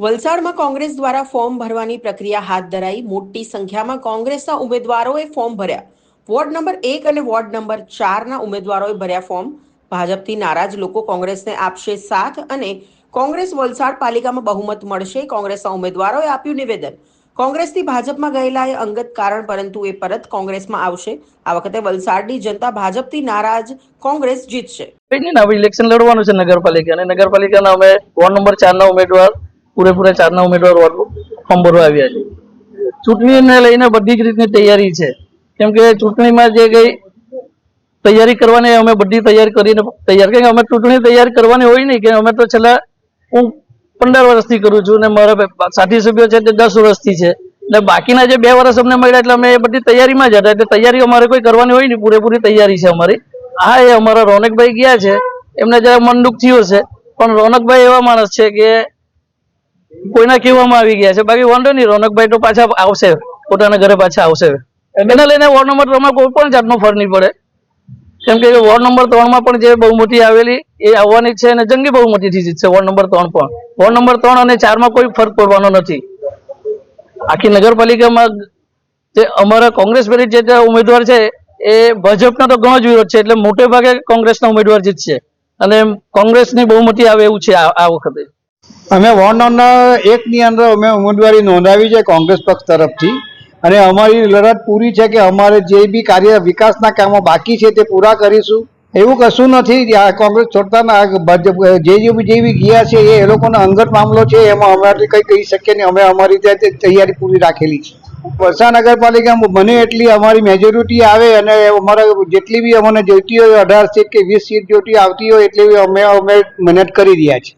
વલસાડમાં કોંગ્રેસ દ્વારા ફોર્મ ભરવાની પ્રક્રિયા હાથ ધરાઈ. મોટી સંખ્યામાં કોંગ્રેસના ઉમેદવારોએ ફોર્મ ભર્યા. વોર્ડ નંબર એક અને વોર્ડ નંબર ચારના ઉમેદવારોએ ભર્યા ફોર્મ. ભાજપથી નારાજ લોકો કોંગ્રેસને આપશે સાથ અને કોંગ્રેસ વલસાડ પાલિકામાં બહુમત મળશે. કોંગ્રેસના ઉમેદવારોએ આપ્યું નિવેદન. કોંગ્રેસથી ભાજપમાં ગયેલા એ અંગત કારણ પરંતુ એ પરત કોંગ્રેસમાં આવશે. આ વખતે વલસાડની જનતા ભાજપથી નારાજ. કોંગ્રેસ જીતશે. ઇલેક્શન લડવાનું છે નગરપાલિકા અને નગરપાલિકાના અમે વોર્ડ નંબર ચારના ઉમેદવાર પૂરેપૂરા ચારના ઉમેદવારો ફોર્મ ભરવા આવ્યા છે. ચૂંટણીને લઈને બધી જ રીતની તૈયારી છે. કેમ કે ચૂંટણીમાં જે કંઈ તૈયારી કરવાની અમે બધી તૈયારી કરીને તૈયાર. કે અમે ચૂંટણી તૈયારી કરવાની હોય નહીં, કે અમે તો છેલ્લા હું પંદર વર્ષથી કરું છું ને મારા સાથી સભ્યો છે તે દસ વર્ષથી છે. ને બાકીના જે બે વર્ષ અમને મળ્યા એટલે અમે એ બધી તૈયારીમાં જ હતા. એટલે તૈયારી અમારે કોઈ કરવાની હોય નહીં, પૂરેપૂરી તૈયારી છે અમારી. હા, એ અમારા રોનકભાઈ ગયા છે. એમને જરા મન દુઃખ થયું છે. પણ રોનકભાઈ એવા માણસ છે કે કોઈના કહેવામાં આવી ગયા છે? બાકી વાંધો નહીં રોનકભાઈ તો પાછા આવશે. પોતાના ઘરે પાછા આવશે. એના લઈને વોર્ડ નંબર ત્રણમાં કોઈ પણ જાતનો ફર નહીં પડે. કેમ કે વોર્ડ નંબર ત્રણમાં પણ જે બહુમતી આવેલી એ આવવાની છે અને જંગી બહુમતીથી જીતશે વોર્ડ નંબર ત્રણ પણ. વોર્ડ નંબર ત્રણ અને ચારમાં કોઈ ફરક પડવાનો નથી. આખી નગરપાલિકામાં જે અમારા કોંગ્રેસ પેલી જે ઉમેદવાર છે એ ભાજપનો તો ઘણો જ વિરોધ છે એટલે મોટે ભાગે કોંગ્રેસના ઉમેદવાર જીતશે અને કોંગ્રેસની બહુમતી આવે એવું છે આ આ વખતે. અમે વોર્ડ નંબર એકની અંદર અમે ઉમેદવારી નોંધાવી છે કોંગ્રેસ પક્ષ તરફથી. અને અમારી લડત પૂરી છે કે અમારે જે બી કાર્ય વિકાસના કામો બાકી છે તે પૂરા કરીશું. એવું કશું નથી. આ કોંગ્રેસ છોડતા જે જે બી ગયા છે એ લોકોનો અંગત મામલો છે. એમાં અમારે કંઈ કહી શકીએ નહીં. અમે અમારી રીતે તૈયારી પૂરી રાખેલી છે. વલસાડ નગરપાલિકામાં બને એટલી અમારી મેજોરિટી આવે અને અમારે જેટલી બી અમને જોઈતી હોય, અઢાર સીટ કે વીસ સીટ જોઈતી આવતી હોય, એટલી બી અમે અમે મહેનત કરી રહ્યા છીએ.